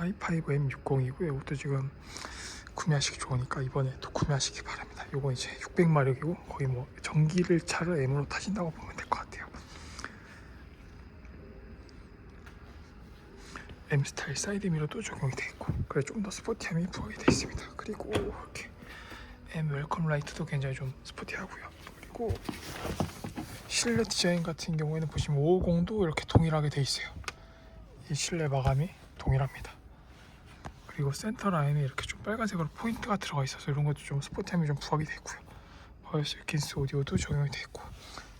i5 M60이고요. 이것도 지금 구매하시기 좋으니까 이번에 또 구매하시기 바랍니다. 이거 이제 600마력이고 거의 뭐 전기를 차를 M으로 타신다고 보면 될 것 같아요. M 스타일 사이드 미러도 적용이 되어 있고 그래 좀 더 스포티함이 부각이 되어 있습니다. 그리고 이렇게 M 웰컴 라이트도 굉장히 좀 스포티하고요. 그리고 실내 디자인 같은 경우에는 보시면 550도 이렇게 동일하게 되어 있어요. 이 실내 마감이 동일합니다. 그리고 센터 라인에 이렇게 좀 빨간색으로 포인트가 들어가 있어서 이런 것도 좀 스포티함이 좀 부각이 있고요. 버스 윈스 오디오도 적용이 되어 있고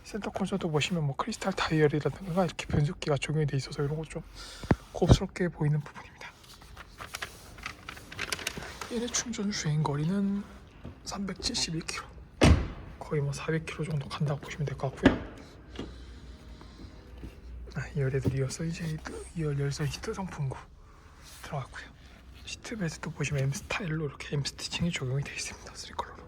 센터 콘솔도 보시면 뭐 크리스탈 다이얼이라든가 이렇게 변속기가 적용이 되어 있어서 이런 것좀 고급스럽게 보이는 부분입니다. 얘의 충전 주행 거리는 371km 거의 뭐 400km 정도 간다고 보시면 될 것 같고요. 아, 2열 리어 사이즈 헤이드, 2열 열선 히트 성풍구 들어갔고요. 시트 베스도 보시면 M 스타일로 이렇게 M 스티칭이 적용이 되어 있습니다. 3컬러로.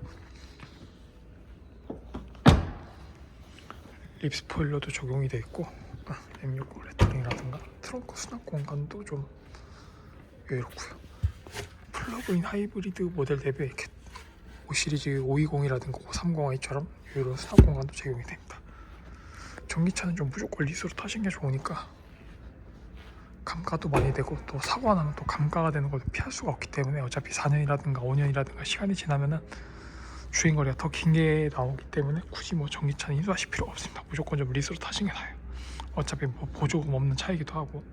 립 스포일러도 적용이 되어 있고 아, M60 레터링이라든가 트렁크 수납 공간도 좀 여유롭고요. 플러그인 하이브리드 모델 대비 이렇게 5 시리즈 520이라든가 530i처럼 여유로운 수납 공간도 제공이 됩니다. 전기차는 좀 무조건 리스로 타시는 게 좋으니까 감가도 많이 되고 또 사고가 나면 또 감가가 되는 것도 피할 수가 없기 때문에 어차피 4년이라든가 5년이라든가 시간이 지나면은 주행거리가 더 긴 게 나오기 때문에 굳이 뭐 전기차는 인수하실 필요가 없습니다. 무조건 좀 리스로 타시는 게 나아요. 어차피 뭐 보조금 없는 차이기도 하고